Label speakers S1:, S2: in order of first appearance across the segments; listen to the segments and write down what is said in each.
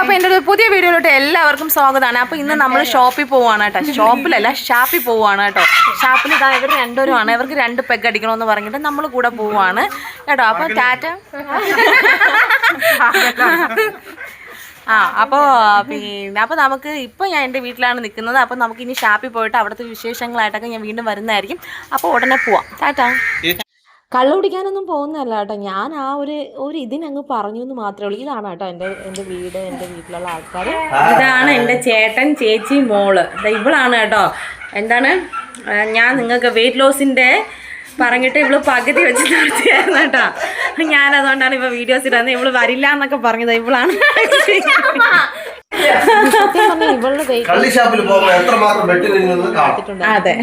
S1: അപ്പോൾ എന്റെ ഒരു പുതിയ വീഡിയോയിലോട്ട് എല്ലാവർക്കും സ്വാഗതമാണ്. അപ്പോൾ ഇന്ന് നമ്മൾ ഷോപ്പിൽ പോവാണ് കേട്ടോ. ഷോപ്പിലല്ല ഷാപ്പിൽ പോവാണ് കേട്ടോ. ഷാപ്പിൽ ഇതാ ഇവർ രണ്ടുപേരുമാണ്. ഇവർക്ക് രണ്ട് പെഗ് അടിക്കണമെന്ന് പറഞ്ഞിട്ട് നമ്മൾ കൂടെ പോവാണ്. കേട്ടോ അപ്പോൾ ടാറ്റ. ആ അപ്പോൾ പിന്നെ അപ്പോൾ നമുക്ക് ഇപ്പോൾ ഞാൻ എന്റെ വീട്ടിലാണ് നിൽക്കുന്നത്. അപ്പോൾ നമുക്ക് ഇനി ഷാപ്പിൽ പോയിട്ട് അവിടുത്തെ വിശേഷങ്ങളായിട്ടൊക്കെ ഞാൻ വീണ്ടും വരുന്നതായിരിക്കും. അപ്പോൾ ഉടനെ പോവാം. ടാറ്റ. കള്ളു കുടിക്കാനൊന്നും പോകുന്നതല്ല കേട്ടോ. ഞാൻ ആ ഒരു ഒരു ഇതിനങ്ങ് പറഞ്ഞു എന്ന് മാത്രമേ ഉള്ളൂ. ഇതാണ് കേട്ടോ എന്റെ എന്റെ വീട് എന്റെ വീട്ടിലുള്ള ആൾക്കാർ ഇതാണ് എന്റെ ചേട്ടൻ ചേച്ചി മോൾ. ഇവളാണ് കേട്ടോ. എന്താണ്? ഞാൻ നിങ്ങൾക്ക് വെയിറ്റ് ലോസിന്റെ പറഞ്ഞിട്ട് ഇവൾ പകുതി വെച്ച് നിർത്തിയായിരുന്നു കേട്ടോ. ഞാൻ അതുകൊണ്ടാണ് ഇപ്പൊ വീഡിയോസ് ഇടുന്നത് ഇവൾ വരില്ല എന്നൊക്കെ പറഞ്ഞത്. ഇവളാണ്
S2: എത്രമാത്രം കാണാം?
S1: അതെ.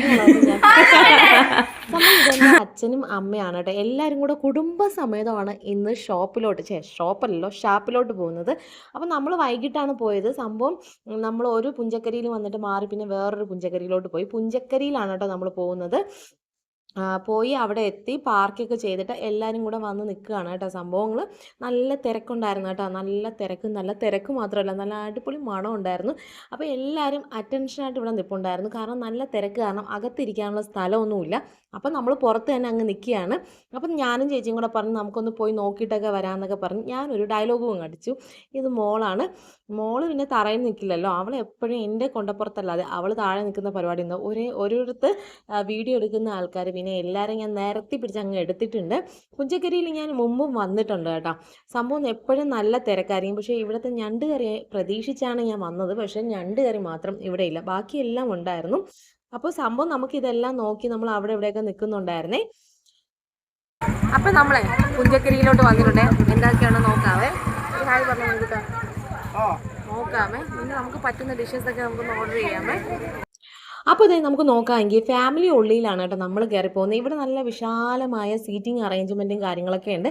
S3: അച്ഛനും അമ്മയാണ് കേട്ടോ. എല്ലാവരും കൂടെ കുടുംബസമേതമാണ് ഇന്ന് ഷോപ്പിലോട്ട് ചേ ഷോപ്പല്ലല്ലോ ഷാപ്പിലോട്ട് പോകുന്നത്. അപ്പോൾ നമ്മൾ വൈകിട്ടാണ് പോയത്. സംഭവം നമ്മൾ ഒരു പുഞ്ചക്കരിയിൽ വന്നിട്ട് മാറി പിന്നെ വേറൊരു പുഞ്ചക്കരിയിലോട്ട് പോയി. പുഞ്ചക്കരിയിലാണ് കേട്ടോ നമ്മൾ പോകുന്നത്. പോയി അവിടെ എത്തി പാർക്കൊക്കെ ചെയ്തിട്ട് എല്ലാവരും കൂടെ വന്ന് നിൽക്കുകയാണ് കേട്ടോ. സംഭവങ്ങൾ നല്ല തിരക്കുണ്ടായിരുന്നു കേട്ടോ. നല്ല തിരക്ക് നല്ല തിരക്ക് മാത്രമല്ല നല്ല അടിപൊളി മണം ഉണ്ടായിരുന്നു. അപ്പോൾ എല്ലാവരും അറ്റൻഷനായിട്ട് ഇവിടെ നിൽപ്പുണ്ടായിരുന്നു കാരണം നല്ല തിരക്ക് കാരണം അകത്തിരിക്കാനുള്ള സ്ഥലമൊന്നുമില്ല. അപ്പം നമ്മൾ പുറത്ത് തന്നെ അങ്ങ് നിൽക്കുകയാണ്. അപ്പം ഞാനും ചേച്ചിയും കൂടെ പറഞ്ഞ് നമുക്കൊന്ന് പോയി നോക്കിയിട്ടൊക്കെ വരാമെന്നൊക്കെ പറഞ്ഞ്. ഞാനൊരു ഡയലോഗും അടിച്ചു. ഇത് മോളാണ്. മോൾ പിന്നെ തറയിൽ നിൽക്കില്ലല്ലോ അവൾ എപ്പോഴും എന്റെ കൊണ്ടപ്പുറത്തല്ലാതെ അവൾ താഴെ നിൽക്കുന്ന പരിപാടി ഉണ്ടോ ഒരേ ഒരിടത്ത് വീഡിയോ എടുക്കുന്ന ആൾക്കാർ പിന്നെ എല്ലാവരും ഞാൻ നിരത്തി പിടിച്ച് അങ്ങ് എടുത്തിട്ടുണ്ട്. പുഞ്ചക്കരിയിൽ ഞാൻ മുമ്പും വന്നിട്ടുണ്ട് കേട്ടോ. സംഭവം എപ്പോഴും നല്ല തിരക്കായിരിക്കും. പക്ഷേ ഇവിടുത്തെ ഞണ്ട് കറി പ്രതീക്ഷിച്ചാണ് ഞാൻ വന്നത്. പക്ഷേ ഞണ്ട് കറി മാത്രം ഇവിടെ ഇല്ല. ബാക്കിയെല്ലാം ഉണ്ടായിരുന്നു. അപ്പോൾ സംഭവം നമുക്കിതെല്ലാം നോക്കി നമ്മൾ അവിടെ ഇവിടെയൊക്കെ നിൽക്കുന്നുണ്ടായിരുന്നേ
S1: അപ്പം നമ്മളെ പുഞ്ചക്കരിയിലോട്ട് വന്നിട്ടുണ്ടേ. എന്താക്കിയാണോ നോക്കാവേ. ഹായ് പറഞ്ഞു നോക്കിട്ടോ നോക്കാമേ. പിന്നെ നമുക്ക് പറ്റുന്ന ഡിഷസ് ഒക്കെ നമുക്കൊന്ന് ഓർഡർ ചെയ്യാമേ.
S3: അപ്പോൾ ഇതേ നമുക്ക് നോക്കാമെങ്കിൽ ഫാമിലി ഉള്ളിലാണ് കേട്ടോ നമ്മൾ കയറി പോകുന്നത് ഇവിടെ നല്ല വിശാലമായ സീറ്റിംഗ് അറേഞ്ച്മെന്റും കാര്യങ്ങളൊക്കെ ഉണ്ട്.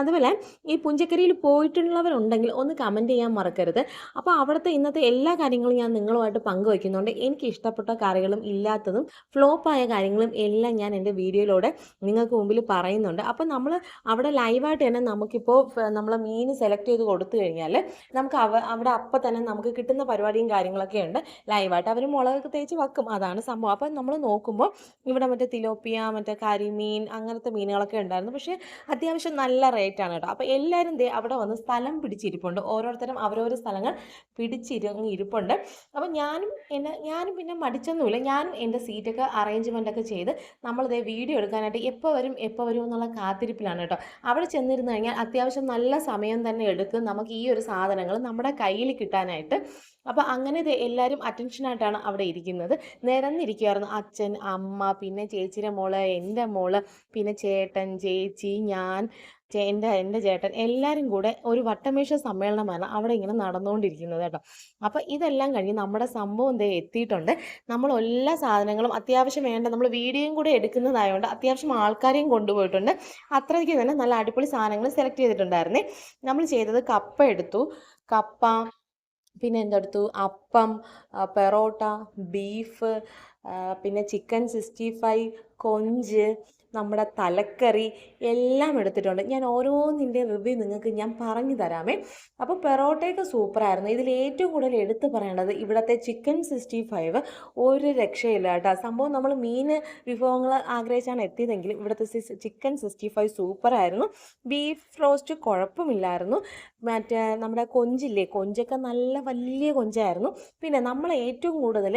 S3: അതുപോലെ ഈ പുഞ്ചക്കരിയിൽ പോയിട്ടുള്ളവരുണ്ടെങ്കിൽ ഒന്ന് കമന്റ് ചെയ്യാൻ മറക്കരുത്. അപ്പോൾ അവിടുത്തെ ഇന്നത്തെ എല്ലാ കാര്യങ്ങളും ഞാൻ നിങ്ങളുമായിട്ട് പങ്കുവയ്ക്കുന്നുണ്ട് എനിക്ക് ഇഷ്ടപ്പെട്ട കറികളും ഇല്ലാത്തതും ഫ്ലോപ്പായ കാര്യങ്ങളും എല്ലാം ഞാൻ എന്റെ വീഡിയോയിലൂടെ നിങ്ങൾക്ക് മുമ്പിൽ പറയുന്നുണ്ട്. അപ്പോൾ നമ്മൾ അവിടെ ലൈവായിട്ട് തന്നെ നമുക്കിപ്പോൾ നമ്മൾ മീൻ സെലക്ട് ചെയ്ത് കൊടുത്തു കഴിഞ്ഞാൽ നമുക്ക് അവ അവിടെ അപ്പം തന്നെ നമുക്ക് കിട്ടുന്ന പരിപാടിയും കാര്യങ്ങളൊക്കെ ഉണ്ട്. ലൈവായിട്ട് അവർ മുളക് തേച്ച് വെക്കും. അതാണ് സംഭവം. അപ്പം നമ്മൾ നോക്കുമ്പോൾ ഇവിടെ മറ്റേ തിലോപ്പിയ മറ്റേ കരിമീൻ അങ്ങനത്തെ മീനുകളൊക്കെ ഉണ്ടായിരുന്നു. പക്ഷേ അത്യാവശ്യം നല്ല റേറ്റാണ് കേട്ടോ. അപ്പോൾ എല്ലാവരും ദേ അവിടെ വന്ന് സ്ഥലം പിടിച്ചിരിപ്പുണ്ട്. ഓരോരുത്തരും അവരോരോ സ്ഥലങ്ങൾ പിടിച്ചിരുങ്ങിയിരിപ്പുണ്ട് അപ്പോൾ ഞാനും എന്നെ ഞാനും പിന്നെ മടിച്ചൊന്നുമില്ല. ഞാനും എന്റെ സീറ്റൊക്കെ അറേഞ്ച്മെന്റ് ഒക്കെ ചെയ്ത് നമ്മളിതേ വീഡിയോ എടുക്കാനായിട്ട് എപ്പോൾ വരും എപ്പോൾ വരും എന്നുള്ള കാത്തിരിപ്പിലാണ് കേട്ടോ. അവിടെ ചെന്നിരുന്ന് കഴിഞ്ഞാൽ അത്യാവശ്യം നല്ല സമയം തന്നെ എടുക്കും. നമുക്ക് ഈ ഒരു സാധനങ്ങൾ നമ്മുടെ കയ്യിൽ കിട്ടാനായിട്ട് അപ്പോൾ അങ്ങനെ ദേ എല്ലാവരും അറ്റൻഷനായിട്ടാണ് അവിടെ ഇരിക്കുന്നത്. നിരന്നിരിക്കുമായിരുന്നു അച്ഛൻ അമ്മ പിന്നെ ചേച്ചിയുടെ മോൾ എന്റെ മോൾ പിന്നെ ചേട്ടൻ ചേച്ചി ഞാൻ എന്റെ എന്റെ ചേട്ടൻ എല്ലാവരും കൂടെ ഒരു വട്ടമേശ സമ്മേളനമാണ് അവിടെ ഇങ്ങനെ നടന്നുകൊണ്ടിരിക്കുന്നത് കേട്ടോ. അപ്പോൾ ഇതെല്ലാം കഴിഞ്ഞ് നമ്മുടെ സംഭവം ദേ എത്തിയിട്ടുണ്ട്. നമ്മൾ എല്ലാ സാധനങ്ങളും അത്യാവശ്യം വേണ്ട നമ്മൾ വീഡിയോയും കൂടെ എടുക്കുന്നതായതുകൊണ്ട് അത്യാവശ്യം ആൾക്കാരെയും കൊണ്ടുപോയിട്ടുണ്ട്. അത്രയ്ക്ക് തന്നെ നല്ല അടിപൊളി സാധനങ്ങൾ സെലക്ട് ചെയ്തിട്ടുണ്ടായിരുന്നേ. നമ്മൾ ചെയ്തത് കപ്പ എടുത്തു. കപ്പ പിന്നെ എന്തെടുത്തു? അപ്പം പെറോട്ട ബീഫ് പിന്നെ ചിക്കൻ സിക്സ്റ്റി ഫൈവ് കൊഞ്ച് നമ്മുടെ തലക്കറി എല്ലാം എടുത്തിട്ടുണ്ട്. ഞാൻ ഓരോന്നിന്റെ റിവ്യൂ നിങ്ങൾക്ക് ഞാൻ പറഞ്ഞു തരാമേ. അപ്പോൾ പെറോട്ടയൊക്കെ സൂപ്പറായിരുന്നു ഇതിൽ ഏറ്റവും കൂടുതൽ എടുത്തു പറയേണ്ടത് ഇവിടുത്തെ ചിക്കൻ സിക്സ്റ്റി ഫൈവ് ഒരു രക്ഷയില്ല കേട്ടോ. സംഭവം നമ്മൾ മീൻ വിഭവങ്ങൾ ആഗ്രഹിച്ചാണ് എത്തിയതെങ്കിലും ഇവിടുത്തെ ചിക്കൻ സിക്സ്റ്റി ഫൈവ് സൂപ്പറായിരുന്നു ബീഫ് റോസ്റ്റ് കുഴപ്പമില്ലായിരുന്നു. മറ്റേ നമ്മുടെ കൊഞ്ചില്ലേ? കൊഞ്ചൊക്കെ നല്ല വലിയ കൊഞ്ചായിരുന്നു. പിന്നെ നമ്മൾ ഏറ്റവും കൂടുതൽ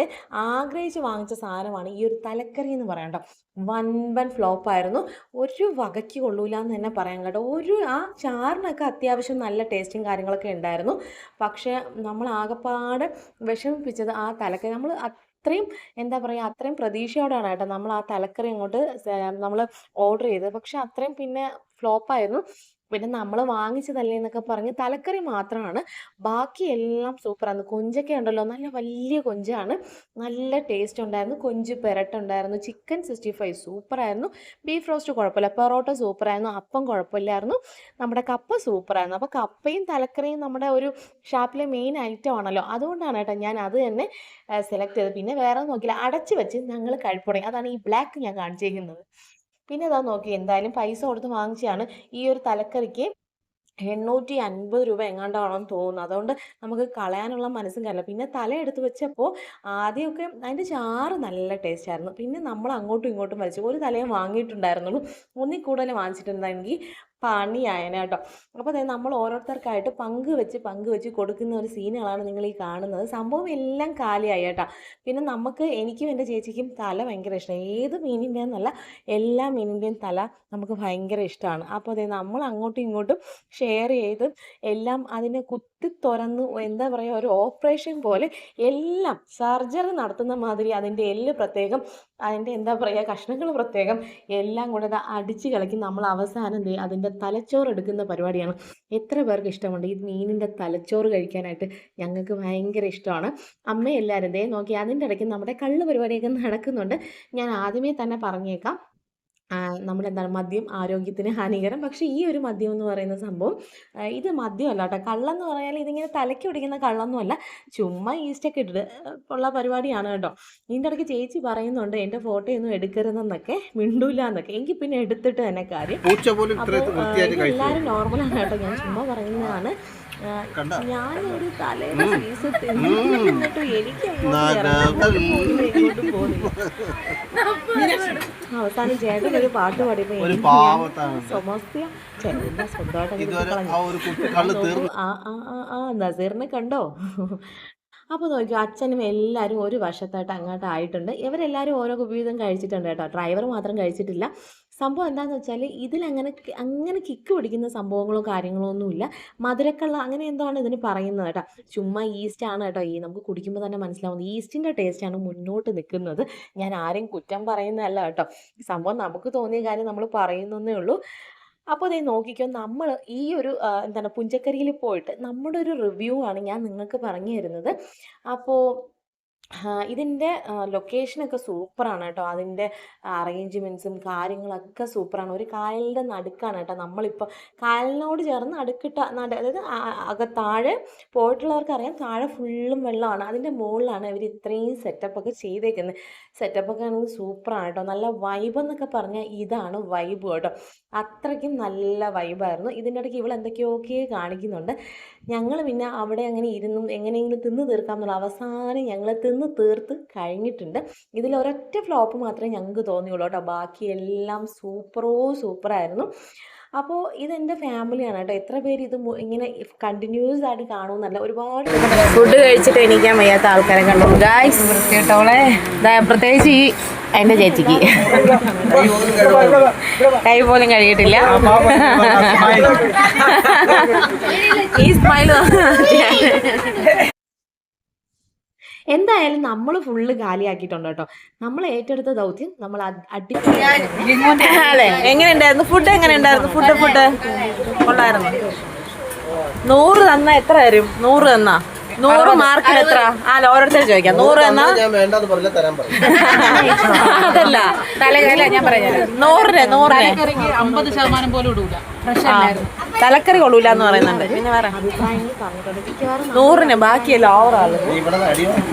S3: ആഗ്രഹിച്ച് വാങ്ങിച്ച സാധനമാണ് ഈ ഒരു തലക്കറി എന്ന് പറയണ്ട വൻപൻ ഫ്ലോപ്പായിരുന്നു ഒരു വകയ്ക്ക് കൊള്ളൂല എന്ന് തന്നെ പറയാൻ കേട്ടോ. ഒരു ആ ചാറിനൊക്കെ അത്യാവശ്യം നല്ല ടേസ്റ്റും കാര്യങ്ങളൊക്കെ ഉണ്ടായിരുന്നു. പക്ഷേ നമ്മൾ ആകെപ്പാട് വിഷമിപ്പിച്ചത് ആ തലക്ക് നമ്മൾ അത്രയും എന്താ പറയുക അത്രയും പ്രതീക്ഷയോടെയാണ് കേട്ടോ നമ്മൾ ആ തലക്കറി അങ്ങോട്ട് നമ്മൾ ഓർഡർ ചെയ്തത്. പക്ഷേ അത്രയും പിന്നെ ഫ്ലോപ്പായിരുന്നു പിന്നെ നമ്മൾ വാങ്ങിച്ചതല്ലേ എന്നൊക്കെ പറഞ്ഞ് തലക്കറി മാത്രമാണ് ബാക്കി എല്ലാം സൂപ്പറാണ് കൊഞ്ചൊക്കെ ഉണ്ടല്ലോ. നല്ല വലിയ കൊഞ്ചാണ്. നല്ല ടേസ്റ്റ് ഉണ്ടായിരുന്നു. കൊഞ്ച് പെരട്ടുണ്ടായിരുന്നു. ചിക്കൻ സിക്സ്റ്റി ഫൈവ് സൂപ്പറായിരുന്നു. ബീഫ് റോസ്റ്റ് കുഴപ്പമില്ല. പൊറോട്ട സൂപ്പറായിരുന്നു. അപ്പം കുഴപ്പമില്ലായിരുന്നു. നമ്മുടെ കപ്പ സൂപ്പറായിരുന്നു. അപ്പോൾ കപ്പയും തലക്കറിയും നമ്മുടെ ഒരു ഷാപ്പിലെ മെയിൻ ഐറ്റം ആണല്ലോ. അതുകൊണ്ടാണ് കേട്ടോ ഞാൻ അത് തന്നെ സെലക്ട് ചെയ്തത്. പിന്നെ വേറെ നോക്കിയില്ല. അടച്ചു വെച്ച് ഞങ്ങൾ കഴിപ്പുടങ്ങി. അതാണ് ഈ ബ്ലാക്ക് ഞാൻ കാണിച്ചേക്കുന്നത്. പിന്നെ അതാ നോക്കി എന്തായാലും പൈസ കൊടുത്ത് വാങ്ങിച്ചതാണ് ഈ ഒരു തലക്കറിക്ക് എണ്ണൂറ്റി അൻപത് രൂപ എങ്ങാണ്ടാണെന്ന് തോന്നുന്നു. അതുകൊണ്ട് നമുക്ക് കളയാനുള്ള മനസ്സും കാര്യമില്ല. പിന്നെ തല എടുത്ത് വെച്ചപ്പോൾ ആദ്യമൊക്കെ അതിന്റെ ചാറ് നല്ല ടേസ്റ്റ് ആയിരുന്നു. പിന്നെ നമ്മൾ അങ്ങോട്ടും ഇങ്ങോട്ടും വലിച്ചു. ഒരു തലയും വാങ്ങിയിട്ടുണ്ടായിരുന്നുള്ളൂ. ഒന്നിൽ കൂടുതൽ വാങ്ങിച്ചിട്ടുണ്ടെങ്കിൽ പണിയായനെ കേട്ടോ. അപ്പോൾ നമ്മൾ ഓരോരുത്തർക്കായിട്ട് പങ്ക് വെച്ച് പങ്ക് വെച്ച് കൊടുക്കുന്ന ഒരു സീനുകളാണ് നിങ്ങൾ ഈ കാണുന്നത്. സംഭവം എല്ലാം കാലിയായി കേട്ടോ. പിന്നെ നമുക്ക് എനിക്കും എന്റെ ചേച്ചിക്കും തല ഭയങ്കര ഇഷ്ടമാണ് ഏത് മീനിന്റെ എന്നല്ല എല്ലാ മീനിന്റെയും തല നമുക്ക് ഭയങ്കര ഇഷ്ടമാണ് അപ്പോൾ അതായത് നമ്മൾ അങ്ങോട്ടും ഇങ്ങോട്ടും ഷെയർ ചെയ്ത് എല്ലാം അതിനെ കുത്തി തുറന്ന് എന്താ പറയുക ഒരു ഓപ്പറേഷൻ പോലെ എല്ലാം സർജറി നടത്തുന്ന മാതിരി അതിന്റെ എല്ല് പ്രത്യേകം അതിന്റെ എന്താ പറയുക കഷ്ണങ്ങൾ പ്രത്യേകം എല്ലാം കൂടെ അത് അടിച്ച് കളക്കി നമ്മൾ അവസാനം അതിന്റെ തലച്ചോറ് എടുക്കുന്ന പരിപാടിയാണ്. എത്ര പേർക്ക് ഇഷ്ടമുണ്ട്? ഈ മീനിന്റെ തലച്ചോറ് കഴിക്കാനായിട്ട് ഞങ്ങൾക്ക് ഭയങ്കര ഇഷ്ടമാണ്. അമ്മ എല്ലാവരും ദേ നോക്കി അതിന്റെ ഇടയ്ക്ക് നമ്മുടെ കള്ള് പരിപാടിയൊക്കെ നടക്കുന്നുണ്ട്. ഞാൻ ആദ്യമേ തന്നെ പറഞ്ഞേക്കാം. നമ്മളെന്താണ് മദ്യം ആരോഗ്യത്തിന് ഹാനികരം. പക്ഷേ ഈ ഒരു മദ്യം എന്ന് പറയുന്ന സംഭവം ഇത് മദ്യമല്ല കേട്ടോ കള്ളെന്ന് പറഞ്ഞാൽ ഇതിങ്ങനെ തലയ്ക്ക് പിടിക്കുന്ന കള്ളൊന്നുമല്ല. ചുമ്മാ ഈസ്റ്റൊക്കെ ഇട്ടിട്ട് ഉള്ള പരിപാടിയാണ് കേട്ടോ. ഇതിന്റെ ഇടയ്ക്ക് ചേച്ചി പറയുന്നുണ്ട് എന്റെ ഫോട്ടോയൊന്നും എടുക്കരുതെന്നൊക്കെ മിണ്ടൂല എന്നൊക്കെ. എനിക്ക് പിന്നെ എടുത്തിട്ട് തന്നെ കാര്യം. അപ്പോൾ എല്ലാവരും നോർമലാണ് കേട്ടോ. ഞാൻ ചുമ്മാ പറയുന്നതാണ്? ഞാനൊരു തലേന്ന് പീസ് തിന്നിട്ട് എനിക്ക്
S2: നരകം.
S3: അവസാനം ചേട്ടൻ ഒരു പാട്ട് പാടിയപ്പോ
S2: ഒരു
S3: എനിക്ക്
S2: പാവത്താണ്.
S3: സമസ്യ. ചേട്ടന്റെ സ്വന്തമായിട്ട്
S2: ഇതുവരെ ആ
S3: ആ നസീറിനെ കണ്ടോ? അപ്പോൾ നോക്കിയോ അച്ഛനും എല്ലാരും ഒരു വശത്തായിട്ട് അങ്ങോട്ട് ആയിട്ടുണ്ട്. ഇവരെല്ലാവരും ഓരോ വിധം കഴിച്ചിട്ടുണ്ട് കേട്ടോ. ഡ്രൈവർ മാത്രം കഴിച്ചിട്ടില്ല. സംഭവം എന്താണെന്ന് വെച്ചാൽ ഇതിലങ്ങനെ അങ്ങനെ കിക്ക് പിടിക്കുന്ന സംഭവങ്ങളോ കാര്യങ്ങളോ ഒന്നുമില്ല. മധുരക്കള്ള അങ്ങനെ എന്തോ ആണ് ഇതിന് പറയുന്നത് കേട്ടോ? ചുമ്മാ ഈസ്റ്റ് ആണ് കേട്ടോ. ഈ നമുക്ക് കുടിക്കുമ്പോൾ തന്നെ മനസ്സിലാവുന്നത് ഈസ്റ്റിന്റെ ടേസ്റ്റാണ് മുന്നോട്ട് നിൽക്കുന്നത്. ഞാൻ ആരെയും കുറ്റം പറയുന്നതല്ല കേട്ടോ. സംഭവം നമുക്ക് തോന്നിയ കാര്യം നമ്മൾ പറയുന്നതേ ഉള്ളൂ. അപ്പോൾ അതേ നോക്കിക്കോ നമ്മൾ ഈ ഒരു എന്താണ് പുഞ്ചക്കരിയിൽ പോയിട്ട് നമ്മുടെ ഒരു റിവ്യൂ ആണ് ഞാൻ നിങ്ങൾക്ക് പറഞ്ഞു തരുന്നത്. അപ്പോൾ ഇതിന്റെ ലൊക്കേഷനൊക്കെ സൂപ്പറാണ് കേട്ടോ. അതിന്റെ അറേഞ്ച്മെന്റ്സും കാര്യങ്ങളൊക്കെ സൂപ്പറാണ്. ഒരു കായലിന്റെ നടുക്കാണ് കേട്ടോ. നമ്മളിപ്പോൾ കായലിനോട് ചേർന്ന് അടുക്കിട്ട നട അതായത് അക താഴെ പോയിട്ടുള്ളവർക്ക് അറിയാം താഴെ ഫുള്ളും വെള്ളമാണ്. അതിന്റെ മുകളിലാണ് ഇവർ ഇത്രയും സെറ്റപ്പൊക്കെ ചെയ്തേക്കുന്നത് സെറ്റപ്പൊക്കെ ആണെങ്കിൽ സൂപ്പറാണ് കേട്ടോ. നല്ല വൈബ് എന്നൊക്കെ പറഞ്ഞാൽ ഇതാണ് വൈബ് കേട്ടോ. അത്രയ്ക്കും നല്ല വൈബായിരുന്നു ഇതിന്റെ ഇടയ്ക്ക് ഇവൾ എന്തൊക്കെയൊക്കെ കാണിക്കുന്നുണ്ട്. ഞങ്ങൾ പിന്നെ അവിടെ അങ്ങനെ ഇരുന്നു എങ്ങനെയെങ്കിലും തിന്ന് തീർക്കാമെന്നുള്ള അവസാനം ഞങ്ങൾ തിന്ന് തീർത്ത് കഴിഞ്ഞിട്ടുണ്ട്. ഇതിൽ ഒരൊറ്റ ഫ്ലോപ്പ് മാത്രമേ ഞങ്ങൾക്ക് തോന്നിയുള്ളൂ കേട്ടോ. ബാക്കി എല്ലാം സൂപ്പറോ സൂപ്പറായിരുന്നു അപ്പോൾ ഇതെന്റെ ഫാമിലിയാണ് കേട്ടോ എത്ര പേര് ഇത് ഇങ്ങനെ കണ്ടിന്യൂസ് ആയിട്ട് കാണുമെന്നല്ല ഒരുപാട്
S1: ഫുഡ് കഴിച്ചിട്ട് എണീക്കാൻ വയ്യാത്ത ആൾക്കാരെ കണ്ടു ഗായ്സ് വൃത്തിയിട്ടോളെ പ്രത്യേകിച്ച് ഈ എന്റെ ചേച്ചിക്ക് കൈ പോലും കഴിയിട്ടില്ല ഈ സ്മൈൽ
S3: എന്തായാലും നമ്മൾ ഫുള്ള് കാലിയാക്കിയിട്ടുണ്ട് കേട്ടോ. നമ്മൾ ഏറ്റെടുത്ത ദൗത്യം നമ്മൾ
S1: എങ്ങനെ ഉണ്ടായിരുന്നു ഫുഡ് എങ്ങനെ ഉണ്ടായിരുന്നു ഫുഡ് ഫുഡ് കൊള്ളായിരുന്നു. നൂറ് തന്ന എത്ര തരും നൂറ് തന്നാ? നൂറ് മാർക്കിന് എത്ര? ആ ഓരോരുത്തർ ചോദിക്കാം. നൂറ് തന്ന?
S2: ഞാൻ വേണ്ടാന്ന് പറഞ്ഞ തരാൻ പറയും.
S1: അതല്ല.
S4: തലകല ഞാൻ പറയാം.
S1: നൂറിന് നൂറിന്.
S4: അമ്പത് ശതമാനം പോലും ഇടൂല.
S1: തലക്കറി കൊള്ളൂല എന്ന് പറയുന്നുണ്ട്. പിന്നെ പറ നൂറിന് ബാക്കിയല്ല
S2: ഓവറാൾ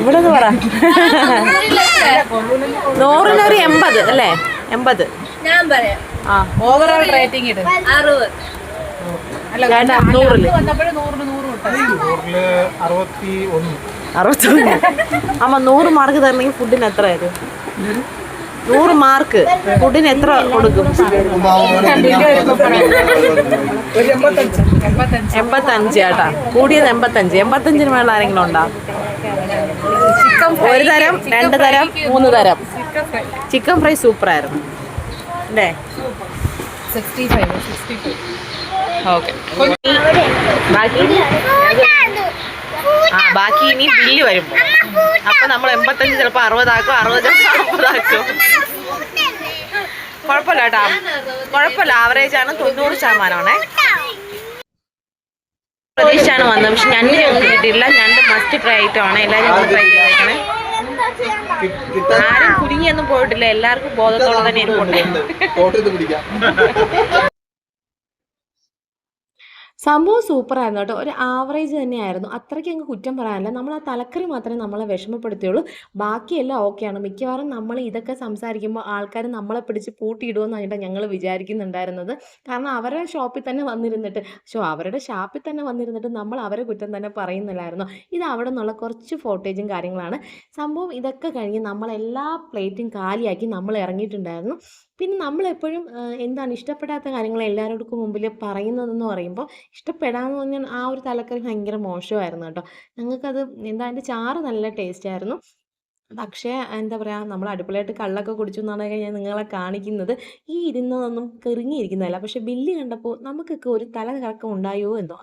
S2: ഇവിടെ
S1: പറ. നൂറിനൊരു എൺപത് അല്ലേ? എൺപത്.
S5: ഞാൻ പറയാം.
S1: ആ
S4: ഓവറോൾ റേറ്റിംഗ് ഇട്.
S5: അറുപത്.
S4: അല്ല നൂറിൽ.
S1: അറുപത്തൊന്ന്. അമ്മ നൂറ് മാർക്ക് തരണമെങ്കിൽ ഫുഡിന് എത്ര ആയിരുന്നു നൂറ് മാർക്ക്. ഫുഡിന് എത്ര കൊടുക്കും? എൺപത്തഞ്ച് ചേട്ടാ കൂടിയത് എൺപത്തഞ്ച്. എൺപത്തഞ്ചിന് മേളിൽ ആരെങ്കിലും ഉണ്ടോ? ഒരു തരം രണ്ട് തരം മൂന്ന് തരം. ചിക്കൻ ഫ്രൈ സൂപ്പറായിരുന്നു. അല്ലേ?
S4: Five sixty five.
S1: ഓക്കെ. ബാക്കി? ബാക്കി ഇനി ബില്ല് വരുമ്പോ. അപ്പൊ നമ്മൾ എൺപത്തഞ്ച് ചിലപ്പോ അറുപതാക്കും അറുപത് അമ്പതാക്കും. കുഴപ്പമില്ല കേട്ടോ. കുഴപ്പമില്ല. ആവറേജ് ആണ്. തൊണ്ണൂറ് ശതമാനമാണേ. പ്രതീക്ഷയാണ് വന്നത്. പക്ഷെ ഞണ്ട് ഞങ്ങൾക്ക് കിട്ടിയില്ല ഞണ്ട് മസ്റ്റ് ട്രൈ ഐറ്റം ആണ്. എല്ലാവരും ഒന്ന് ട്രൈ ചെയ്തേക്കണേ. ആരും കുടുങ്ങിയൊന്നും പോയിട്ടില്ല. എല്ലാവർക്കും ബോധത്തോടെ തന്നെ ഇരിപ്പുണ്ട്.
S3: സംഭവം സൂപ്പറായിരുന്നു കേട്ടോ. ഒരു ആവറേജ് തന്നെയായിരുന്നു. അത്രയ്ക്ക് അങ്ങ് കുറ്റം പറയാനില്ല. നമ്മൾ ആ തലക്കറി മാത്രമേ നമ്മളെ വിഷമപ്പെടുത്തിയുള്ളൂ. ബാക്കിയെല്ലാം ഓക്കെയാണ് മിക്കവാറും നമ്മൾ ഇതൊക്കെ സംസാരിക്കുമ്പോൾ ആൾക്കാർ നമ്മളെ പിടിച്ച് പൂട്ടിയിടുമെന്നാണ് ഞങ്ങൾ വിചാരിക്കുന്നുണ്ടായിരുന്നത്. കാരണം അവരുടെ ഷോപ്പിൽ തന്നെ വന്നിരുന്നിട്ട് ഷോ അവരുടെ ഷാപ്പിൽ തന്നെ വന്നിരുന്നിട്ട് നമ്മൾ അവരെ കുറ്റം തന്നെ പറയുന്നില്ലായിരുന്നു? ഇത് അവിടെ നിന്നുള്ള കുറച്ച് ഫോട്ടേജും കാര്യങ്ങളാണ്. സംഭവം ഇതൊക്കെ കഴിഞ്ഞ് നമ്മളെല്ലാ പ്ലേറ്റും കാലിയാക്കി നമ്മൾ ഇറങ്ങിയിട്ടുണ്ടായിരുന്നു. പിന്നെ നമ്മളെപ്പോഴും എന്താണ് ഇഷ്ടപ്പെടാത്ത കാര്യങ്ങൾ എല്ലാവരോടും മുമ്പിൽ പറയുന്നതെന്ന് പറയുമ്പോൾ ഇഷ്ടപ്പെടാമെന്ന് പറഞ്ഞാൽ ആ ഒരു തലക്കറി ഭയങ്കര മോശമായിരുന്നു കേട്ടോ. ഞങ്ങൾക്കത് എന്താ അതിന്റെ ചാറ് നല്ല ടേസ്റ്റായിരുന്നു പക്ഷേ എന്താ പറയുക നമ്മൾ അടുപ്പിലായിട്ട് കള്ളൊക്കെ കുടിച്ചു എന്നാണ് ഞാൻ നിങ്ങളെ കാണിക്കുന്നത്. ഈ ഇരുന്നതൊന്നും കെറിങ്ങിയിരിക്കുന്നതല്ല പക്ഷേ ബില്ല് കണ്ടപ്പോൾ നമുക്കൊക്കെ ഒരു തല കറക്കം ഉണ്ടായോ എന്തോ.